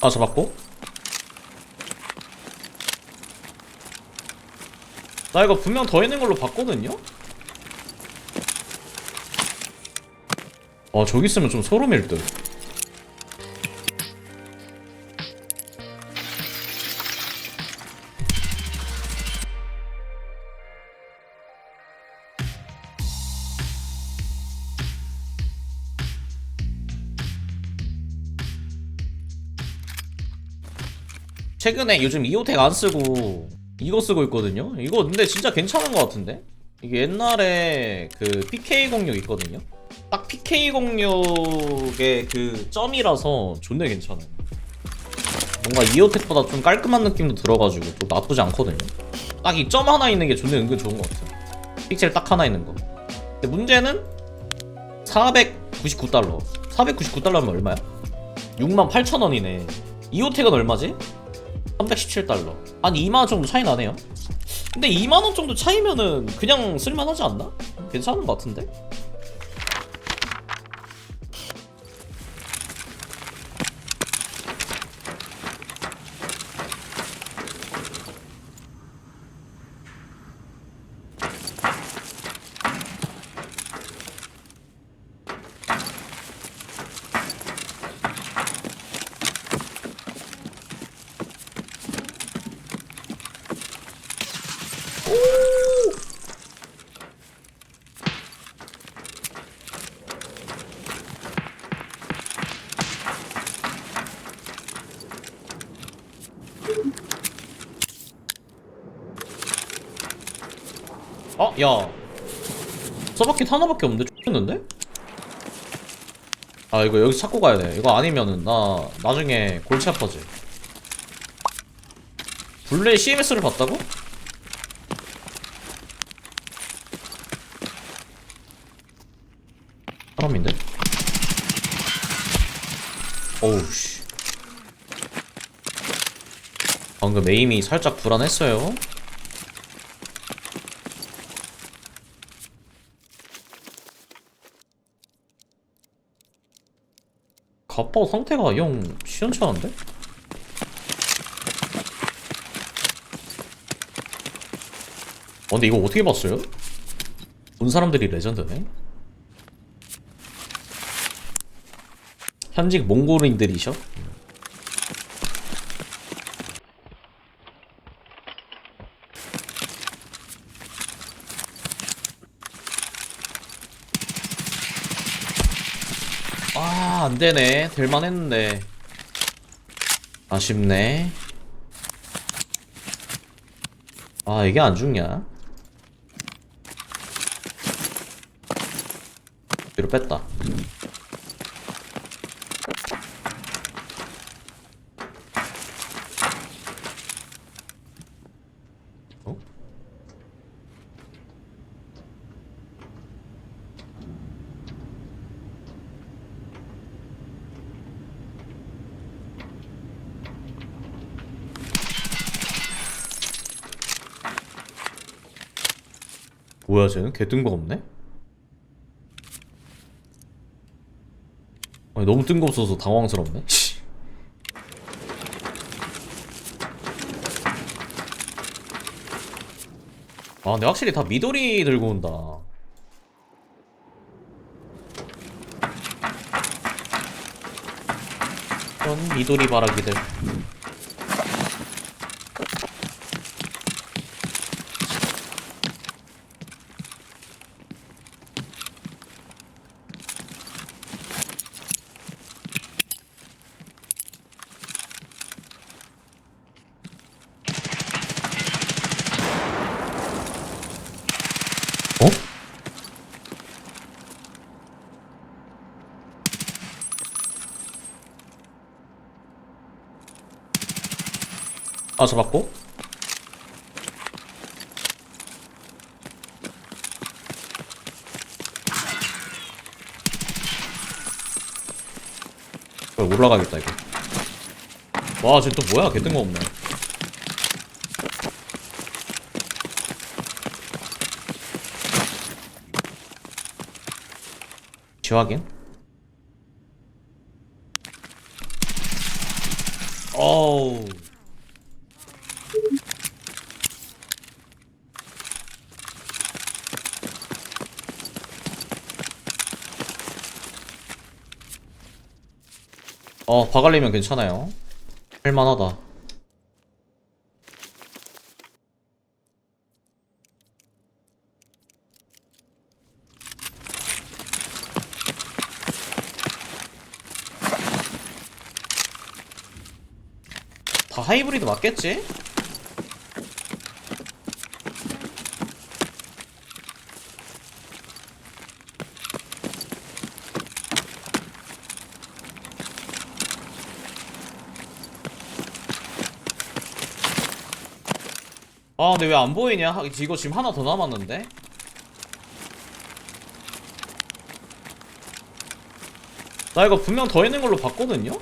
아 잡았고 나 이거 분명 더 있는 걸로 봤거든요? 와 저기 있으면 좀 소름일 듯 최근에 요즘 이오텍 안 쓰고 이거 쓰고 있거든요. 이거 근데 진짜 괜찮은 것 같은데? 이게 옛날에 그 PK06 있거든요. 딱 PK06의 그 점이라서 존나 괜찮아요. 뭔가 이오텍보다 좀 깔끔한 느낌도 들어가지고 또 나쁘지 않거든요. 딱 이 점 하나 있는 게 존나 은근 좋은 것 같아요. 픽셀 딱 하나 있는 거. 근데 문제는 499달러. 499달러면 얼마야? 68,000원이네. 이오텍은 얼마지? 317달러. 한 2만원 정도 차이 나네요. 근데 2만원 정도 차이면은 그냥 쓸만하지 않나? 괜찮은 것 같은데? 어? 야 서바 킷 하나밖에 없는데 X였는데? 아 이거 여기서 찾고 가야 돼 이거 아니면은 나 나중에 골치 아파지 블레 CMS를 봤다고? 사람인데? 어우 씨 방금 에임이 살짝 불안했어요 갑바 상태가 영 시원치 않은데? 어, 근데 이거 어떻게 봤어요? 본 사람들이 레전드네. 현직 몽골인들이셔? 아, 안 되네. 될만 했는데. 아쉽네. 아, 이게 안 죽냐? 뒤로 뺐다. 어? 뭐야 쟤는? 개 뜬금없네? 아니 너무 뜬금없어서 당황스럽네 씨. 아 근데 확실히 다 미도리 들고 온다 이런 미도리 바라기들 어? 아 잡았고. 어, 올라가겠다 이거. 와쟤 또 뭐야? 개 뜬금없네. 지확인. 어우. 어, 바갈리면 괜찮아요. 할만하다. 다 하이브리드 맞겠지? 아 근데 왜 안 보이냐? 하- 이거 지금 하나 더 남았는데? 나 이거 분명 더 있는 걸로 봤거든요?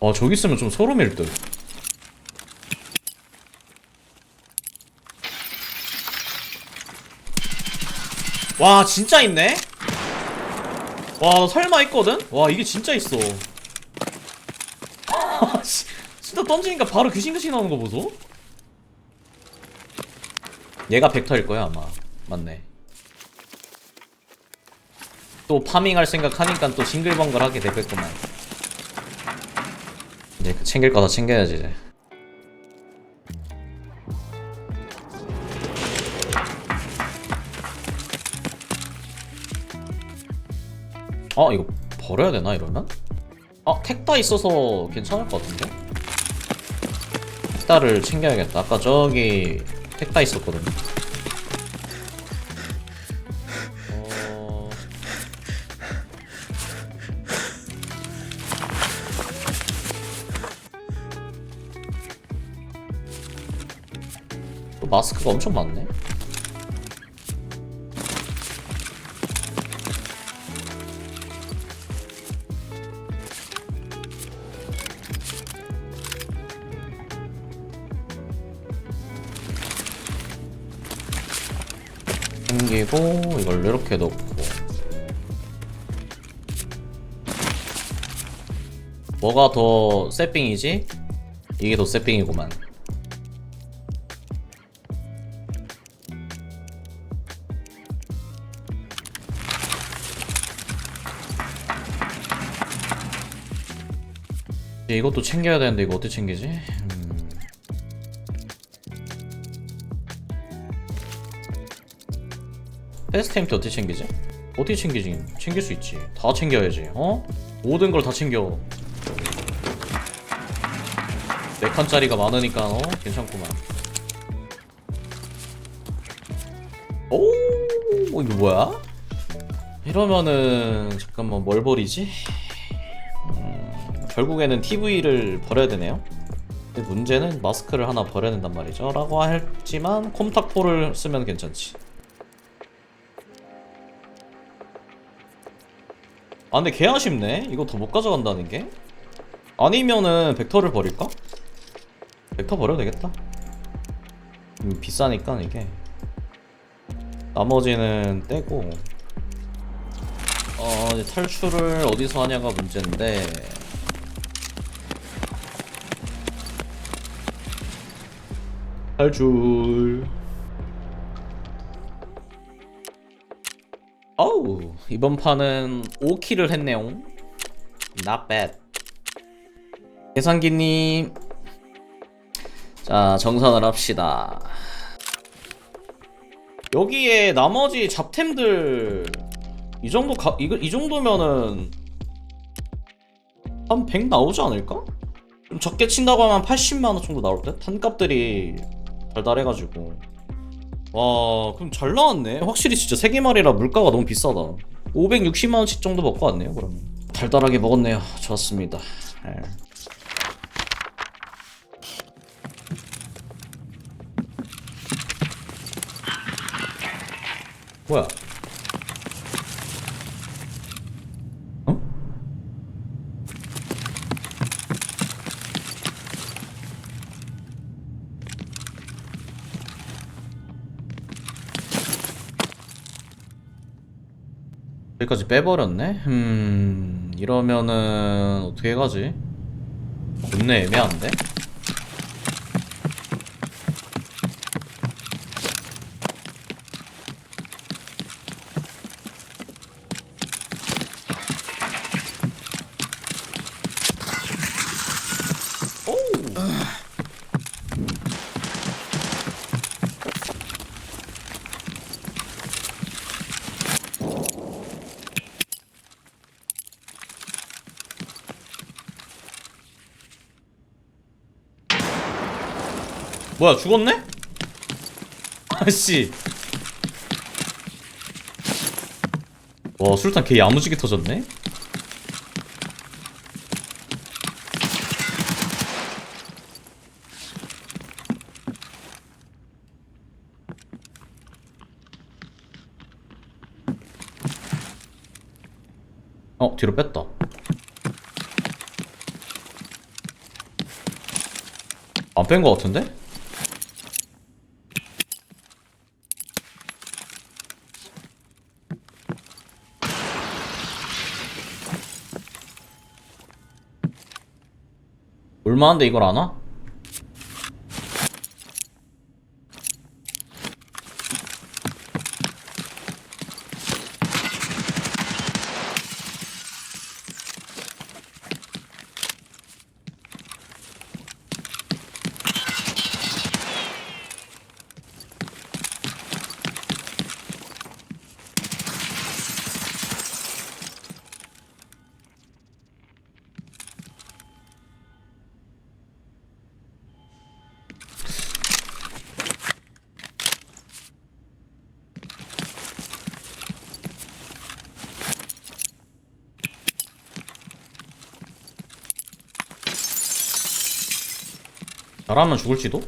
아 저기 있으면 좀 소름일 듯 와 진짜 있네? 와 나 설마 했거든? 와 이게 진짜 있어 아, 씨, 진짜 던지니까 바로 귀신같이 나오는 거 보소? 얘가 벡터일 거야 아마 맞네 또 파밍할 생각하니까 또 싱글벙글하게 되겠구만 이제 그 챙길 거 다 챙겨야지 이제 아 이거 버려야 되나 이러면? 아 택 다 있어서 괜찮을 것 같은데? 택다를 챙겨야겠다. 아까 저기 택다 있었거든요. 어... 또 마스크가 엄청 많네 챙기고 이걸 이렇게 넣고 뭐가 더 세핑이지? 이게 더 세핑이구만 이것도 챙겨야 되는데 이거 어떻게 챙기지? 음. 패스트 템트 어떻게 챙기지? 어떻게 챙기지? 챙길 수 있지. 다 챙겨야지. 어? 모든 걸 다 챙겨. 네 칸짜리가 많으니까 어 괜찮구만. 오 이거 뭐야? 이러면은 잠깐만 뭘 버리지? 음, 결국에는 TV를 버려야 되네요. 근데 문제는 마스크를 하나 버려야 된단 말이죠. 라고 했지만 콤탁포를 쓰면 괜찮지. 아 근데 개 아쉽네. 이거 더 못 가져간다는 게? 아니면은 벡터를 버릴까? 벡터 버려도 되겠다. 음, 비싸니까 이게. 나머지는 떼고. 어 이제 탈출을 어디서 하냐가 문제인데. 탈출 이번 판은 5킬을 했네요. Not bad. 계산기님. 자 정산을 합시다. 여기에 나머지 잡템들 이 정도 가, 이, 이 정도면은 한 100 나오지 않을까? 좀 적게 친다고 하면 80만 원 정도 나올 듯? 탄값들이 달달해가지고 와 그럼 잘 나왔네. 확실히 진짜 세개말이라 물가가 너무 비싸다. 560만원씩 정도 먹고 왔네요 그러면 달달하게 먹었네요. 좋았습니다. 예. 뭐야 여기까지 빼버렸네? 음... 이러면은 어떻게 가지? 존나 애매한데? 오! 뭐야 죽었네? 아씨 와 술탄 개 야무지게 터졌네 어 뒤로 뺐다 안 뺀 거 같은데? 얼마인데 이걸 안 와? 잘하면 죽을지도?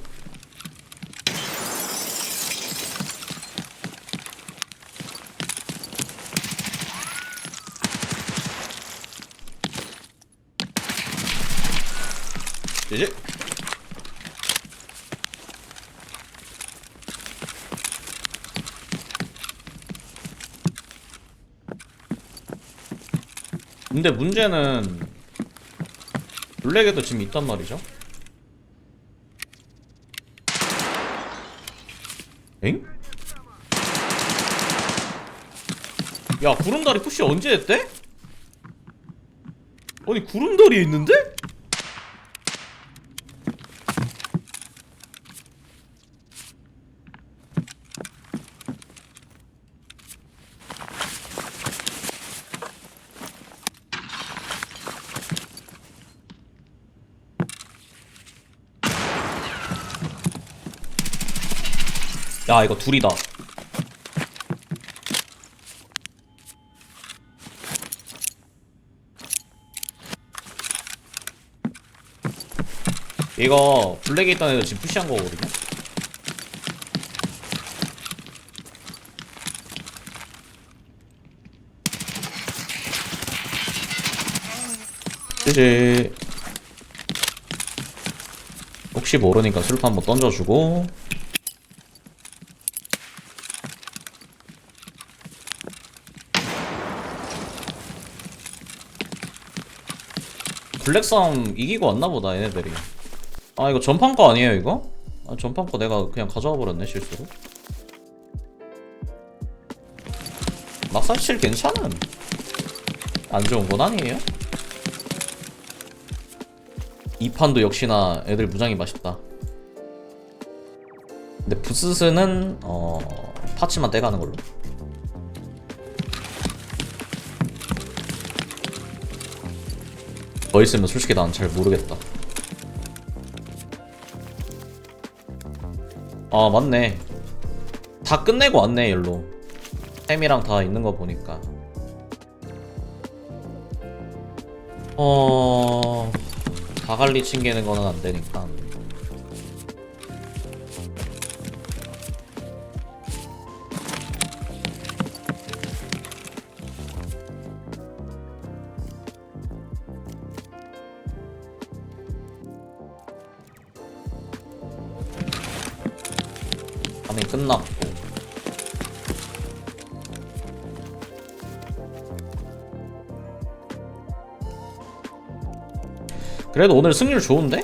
이제 근데 문제는 블랙에도 지금 있단 말이죠 엥? 야 구름다리 푸시 언제 했대? 아니 구름다리에 있는데? 야 이거 둘이다. 이거 블랙에 있던 애들 지금 푸시한 거거든요? 이제 혹시 모르니까 술파 한번 던져주고 블랙 싸움 이기고 왔나 보다 얘네들이. 아 이거 전판 거 아니에요 이거? 아 전판 거 내가 그냥 가져와 버렸네 실수로. 막상 칠 괜찮은 안 좋은 건 아니에요? 이 판도 역시나 애들 무장이 맛있다. 근데 부스스는 어 파츠만 떼가는 걸로 더 있으면 솔직히 난 잘 모르겠다. 아 맞네. 다 끝내고 왔네 열로. 햄이랑 다 있는 거 보니까. 어 다갈리 챙기는 거는 안 되니까. 그래도 오늘 승률 좋은데?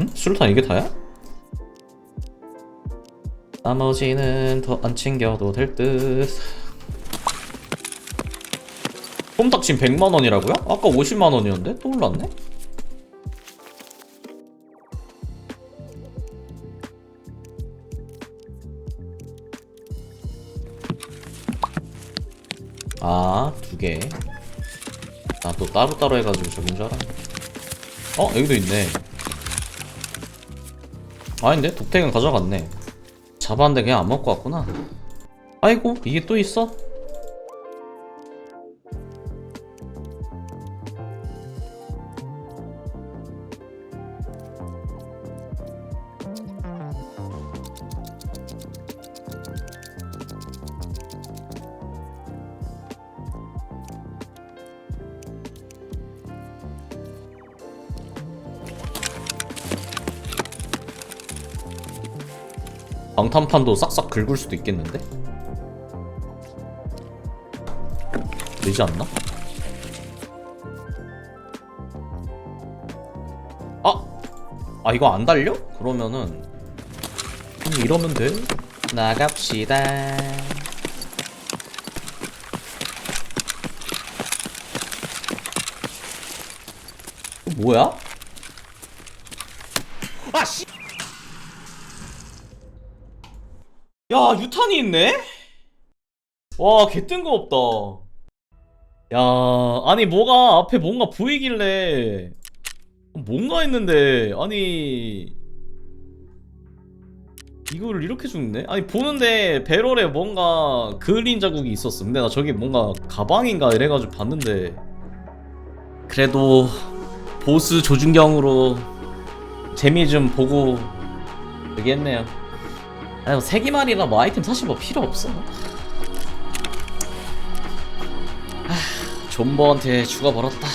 응? 술탄 이게 다야? 나머지는 더 안 챙겨도 될 듯. 홈탁침 100만원이라고요? 아까 50만원이었는데? 또 올랐네? 아, 두 개. 나 또 따로따로 해가지고 저긴 줄 알았네. 어, 여기도 있네. 아닌데? 독택은 가져갔네. 잡았는데 그냥 안 먹고 왔구나. 아이고, 이게 또 있어? 방탄판도 싹싹 긁을 수도 있겠는데? 되지 않나? 아! 아 이거 안 달려? 그러면은 음, 이러면 돼 나갑시다 이거 뭐야? 아 씨! 야 유탄이 있네? 와 개뜬금없다 야 아니 뭐가 앞에 뭔가 보이길래 뭔가 했는데 아니 이거를 이렇게 죽네? 아니 보는데 배럴에 뭔가 그을린 자국이 있었어 근데 나 저게 뭔가 가방인가 이래가지고 봤는데 그래도 보스 조준경으로 재미 좀 보고 되겠네요 아니 뭐 세기말이라 뭐 아이템 사실 뭐 필요 없어. 하, 존버한테 죽어버렸다